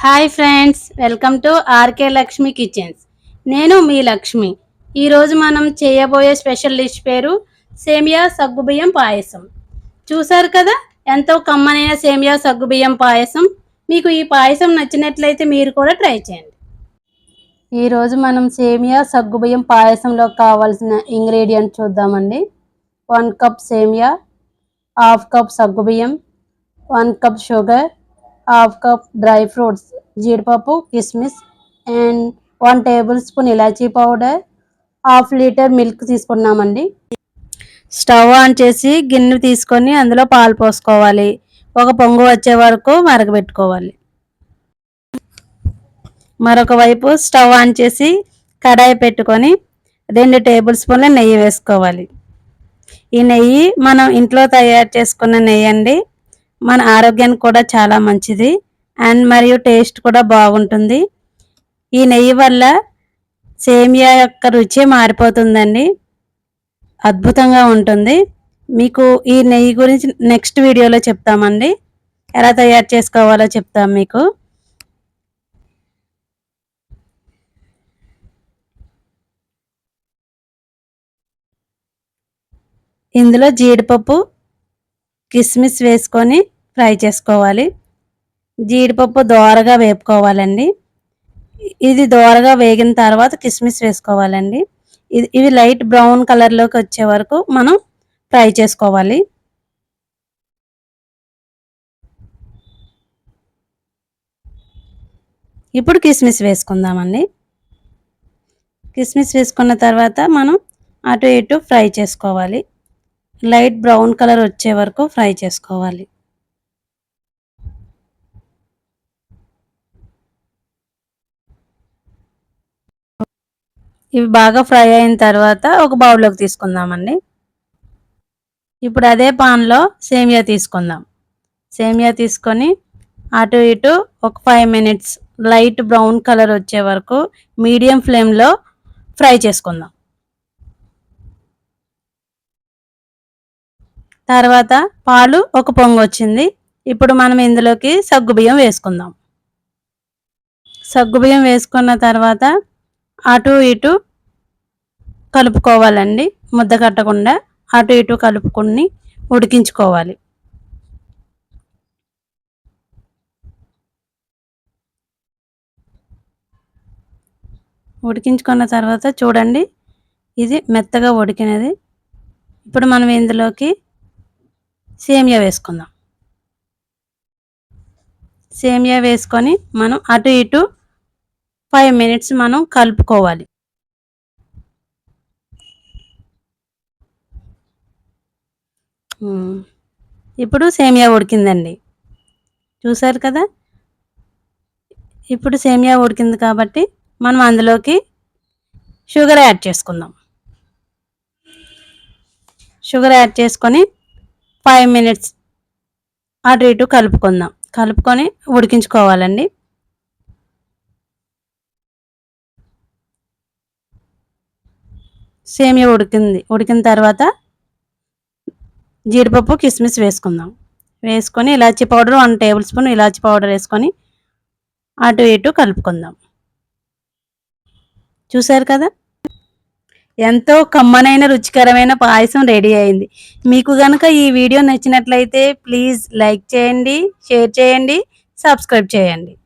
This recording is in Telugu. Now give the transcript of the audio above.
Hi friends welcome to RK Lakshmi kitchens. నేను మీ లక్ష్మి. ఈరోజు మనం చేయబోయే స్పెషల్ డిష్ పేరు సేమియా సగ్గుబియ్యం పాయసం. చూసారు కదా? ఎంతో కమ్మనైన సేమియా సగ్గుబియ్యం పాయసం. మీకు ఈ పాయసం నచ్చినట్లయితే మీరు కూడా ట్రై చేయండి. ఈరోజు మనం సేమియా సగ్గుబియ్యం పాయసంలో కావాల్సిన ఇంగ్రీడియంట్ చూద్దామండి. వన్ కప్ సేమియా హాఫ్ కప్ సగ్గుబియ్యం one cup sugar half cup dry fruits జీడిపప్పు కిస్మిస్ అండ్ వన్ టేబుల్ స్పూన్ ఇలాచీ పౌడర్ హాఫ్ లీటర్ మిల్క్ తీసుకున్నామండి. స్టవ్ ఆన్ చేసి గిన్నె తీసుకొని అందులో పాలు పోసుకోవాలి. ఒక పొంగు వచ్చే వరకు మరగబెట్టుకోవాలి. మరొక వైపు స్టవ్ ఆన్ చేసి కడాయి పెట్టుకొని రెండు టేబుల్ స్పూన్ల నెయ్యి వేసుకోవాలి. ఈ నెయ్యి మనం ఇంట్లో తయారు చేసుకున్న నెయ్యి అండి. మన ఆరోగ్యానికి కూడా చాలా మంచిది. అండ్ మరియు టేస్ట్ కూడా బాగుంటుంది. ఈ నెయ్యి వల్ల సేమియా యొక్క రుచి మారిపోతుందండి. అద్భుతంగా ఉంటుంది. మీకు ఈ నెయ్యి గురించి నెక్స్ట్ వీడియోలో చెప్తామండి. ఎలా తయారు చేసుకోవాలో చెప్తాం మీకు. ఇందులో జీడిపప్పు కిస్మిస్ వేసుకొని ఫ్రై చేసుకోవాలి. జీడిపప్పు దోరగా వేపుకోవాలండి. ఇది దోరగా వేగిన తర్వాత కిస్మిస్ వేసుకోవాలండి. ఇది ఇవి లైట్ బ్రౌన్ కలర్లోకి వచ్చే వరకు మనం ఫ్రై చేసుకోవాలి. ఇప్పుడు కిస్మిస్ వేసుకుందామండి. కిస్మిస్ వేసుకున్న తర్వాత మనం అటు ఇటు ఫ్రై చేసుకోవాలి. లైట్ బ్రౌన్ కలర్ వచ్చే వరకు ఫ్రై చేసుకోవాలి. ఇవి బాగా ఫ్రై అయిన తర్వాత ఒక బౌల్లోకి తీసుకుందామండి. ఇప్పుడు అదే పాన్లో సేమియా తీసుకుందాం. సేమియా తీసుకొని అటు ఇటు ఒక five minutes light brown colour వచ్చే వరకు మీడియం ఫ్లేమ్లో ఫ్రై చేసుకుందాం. తర్వాత పాలు ఒక పొంగు వచ్చింది. ఇప్పుడు మనం ఇందులోకి సగ్గుబియ్యం వేసుకుందాం. సగ్గుబియ్యం వేసుకున్న తర్వాత అటు ఇటు కలుపుకోవాలండి ముద్ద కట్టకుండా అటు ఇటు కలుపుకుని ఉడికించుకోవాలి. ఉడికించుకున్న తర్వాత చూడండి ఇది మెత్తగా ఉడికినది. ఇప్పుడు మనం ఇందులోకి సేమియా వేసుకుందాం. సేమియా వేసుకొని మనం అటు ఇటు ఫైవ్ మినిట్స్ మనం కలుపుకోవాలి. Hmm. ఇప్పుడు సేమియా ఉడికిందండి. చూసారు కదా? ఇప్పుడు సేమియా ఉడికింది కాబట్టి మనం అందులోకి షుగర్ యాడ్ చేసుకుందాం. షుగర్ యాడ్ చేసుకొని ఫైవ్ మినిట్స్ అటు ఇటు కలుపుకుందాం. కలుపుకొని ఉడికించుకోవాలండి. సేమియా ఉడికింది. ఉడికిన తర్వాత జీడిపప్పు కిస్మిస్ వేసుకుందాం. వేసుకొని ఇలాచీ పౌడర్ వన్ టేబుల్ స్పూన్ ఇలాచీ పౌడర్ వేసుకొని అటు ఇటు కలుపుకుందాం. చూసారు కదా? ఎంతో కమ్మనైన రుచికరమైన పాయసం రెడీ అయింది. మీకు కనుక ఈ వీడియో నచ్చినట్లయితే ప్లీజ్ లైక్ చేయండి షేర్ చేయండి సబ్స్క్రైబ్ చేయండి.